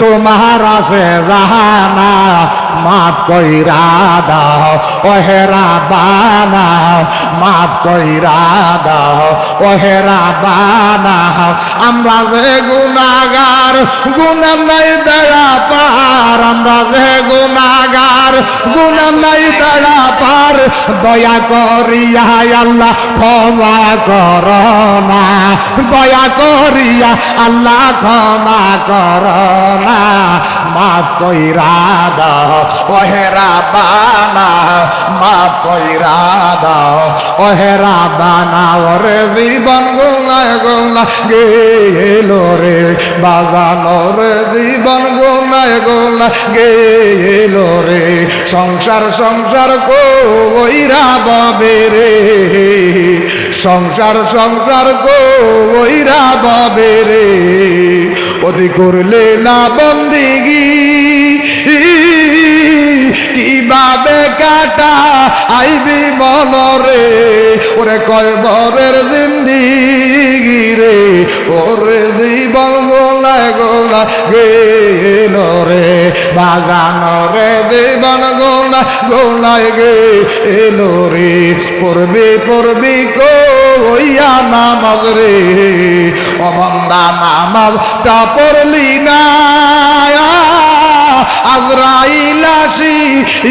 তোমার আছে জাহানা, মাপ কইরা দাও ওহেরা বানাও মাপ কইরা দাও ওহেরা বানাও আমরা যে গুনাগার গুনা নাই বেড়া পার। আমরা যে গুনাগার গুনা নাই বেড়া পার। দয়া করিয়া আল্লাহ ক্ষমা করো না। দয়া করিয়া আল্লাহ ক্ষমা করো না, মাফ কইরা দাও। ওহেরা বানা মাফ কইরা দাও। ওহেরা বানা ওরে জীবন গুনায় গুনা গেল রে। বাজানো রে জীবন গুনায় গুনা গেল রে। সংসার সংসার কইরা ববে রে। সংসার সংসার কইরা ববে রে। ওদি করলে না বন্দিগি? কীভাবে কাটা আইবি মনরে? ওরে কয় বরের জিন্দিগি রে? ওরে জীবন গোলা গেল রে। বাজানো রে জীবন গোলা গোলায় এলো রে, পড়বি পড়বি কইয়া নামাজ রে। অবন্দা নামাজটা পড়লি না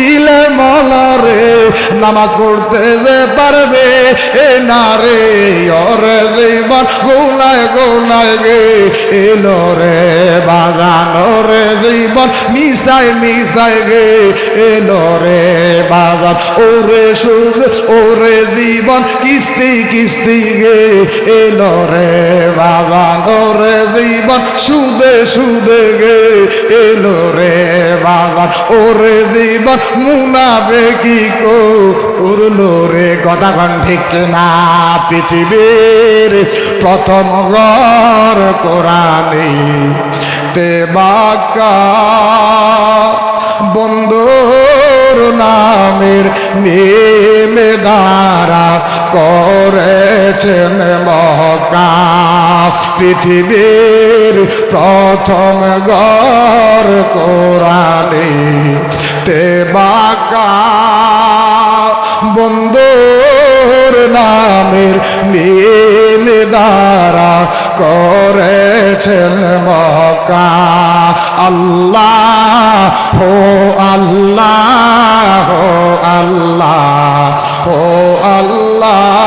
ইলে মলরে নামাজ পড়তে যে পারবে, এ না রে ওরে জীবন গোলায় গোলায় গে, এলো রে বাজানো রে জীবন মিশাই মিশাই গে, এলো রে বাজান, ওরে সুদ, ওরে জীবন কিস্তি কিস্তি গে, এলো রে বাজান, ওরে জীবন সুদে সুদে গে, এলো রে বাগান ওরে জীবন মুনাবে কি করল রে কথা কন ঠিক না পৃথিবীর প্রথম ঘর কোরআনে। তে বাক্কা বন্ধুর নামের নেমে দ্বারা করেছেন মহকা পৃথিবীর প্রথম গর কোরআনে তে বাকা বন্ধুর নামের নীল দ্বারা করেছেন মকা আল্লাহ হো আল্লাহ হো আল্লাহ হো আল্লাহ।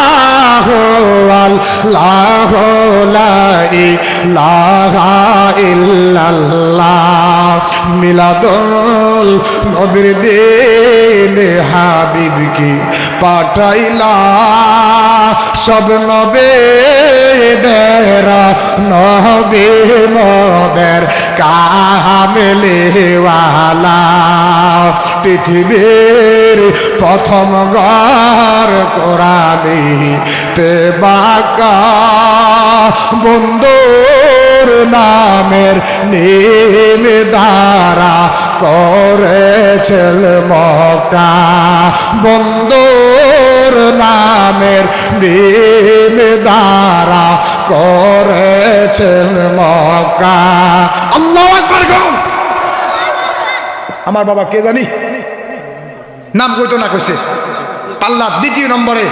আল্লাহ লা ইলাহা ইল্লাল্লাহ। মিলাদুল নবীর দিন হাবিবকে পাঠাইলা। সব নবে দেরা নবে মদের কামেলেওয়ালা পৃথিবীর প্রথম ঘর কোরআনে তে বাকা। নামের নীল দ্বারা করেছেন মকা বন্ধুর নামের নীল দ্বারা করেছেন মকা আল্লাহ আমার বাবা কে জানি? নাম কইতো না কইছে। পাল্লা দ্বিতীয় নম্বরে।